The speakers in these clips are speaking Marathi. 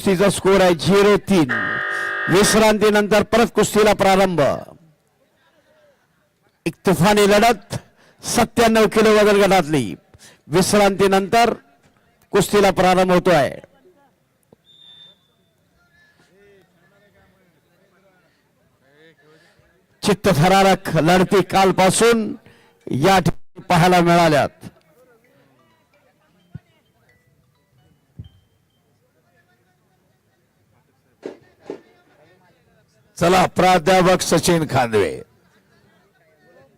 कुस्तीचा स्कोर आहे झिरो तीन विश्रांतीनंतर परत कुस्तीला प्रारंभ एक तुफानी लढत सत्त्याण्णव किलो वजन गटातली. विश्रांतीनंतर कुस्तीला प्रारंभ होतोय. चित्तथरारक लढती कालपासून या ठिकाणी पाहायला मिळाल्यात. चला प्राध्यापक सचिन खांदवे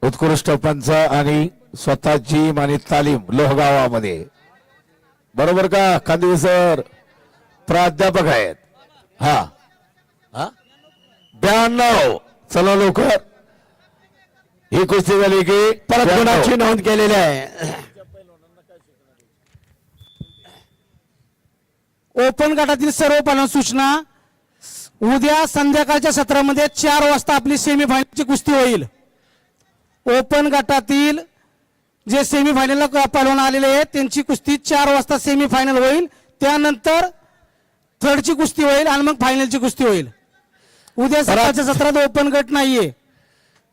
उत्कृष्ट पंच आणि स्वतः जिम आणि तालीम लोहगावामध्ये. बरोबर का खांदवे सर? प्राध्यापक आहेत. हा. हा? ब्याण्णव. चला लवकर. ही कुस्ती झाली की परत 92. गुणाची नोंद केलेली आहे? ओपन गटातील सर्व पहिल्या सूचना उद्या संध्याकाळच्या सत्रामध्ये चार वाजता आपली सेमीफायनलची कुस्ती होईल. ओपन गटातील जे सेमीफायनलला पहलवान आलेले आहेत त्यांची कुस्ती चार वाजता सेमीफायनल होईल. त्यानंतर थर्डची कुस्ती होईल आणि मग फायनलची कुस्ती होईल. उद्या सकाळच्या सत्रात ओपन गट नाहीये.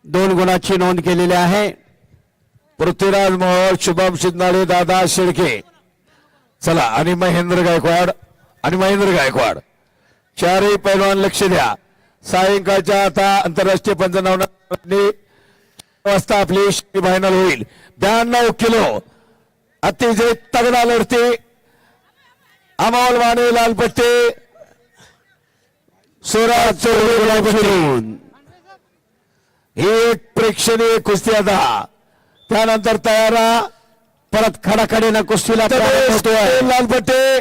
दोन गुणाची नोंद केलेली आहे. पृथ्वीराज मोहोळ शुभम शिंदाळे दादा शेळके. चला आणि महेंद्र गायकवाड आणि महेंद्र गायकवाड. चारही पैलवान लक्ष द्या. सायंकाळच्या आता आंतरराष्ट्रीय पंचनावनी वाजता आपली फायनल होईल. ब्याण्णव किलो. अतिशय तगडा लढते अमोल माने लालपट्टे. स्वराज ही एक प्रेक्षणीय कुस्ती आता. त्यानंतर तयारा. परत खडाखडीनं कुस्तीला लालपट्टे.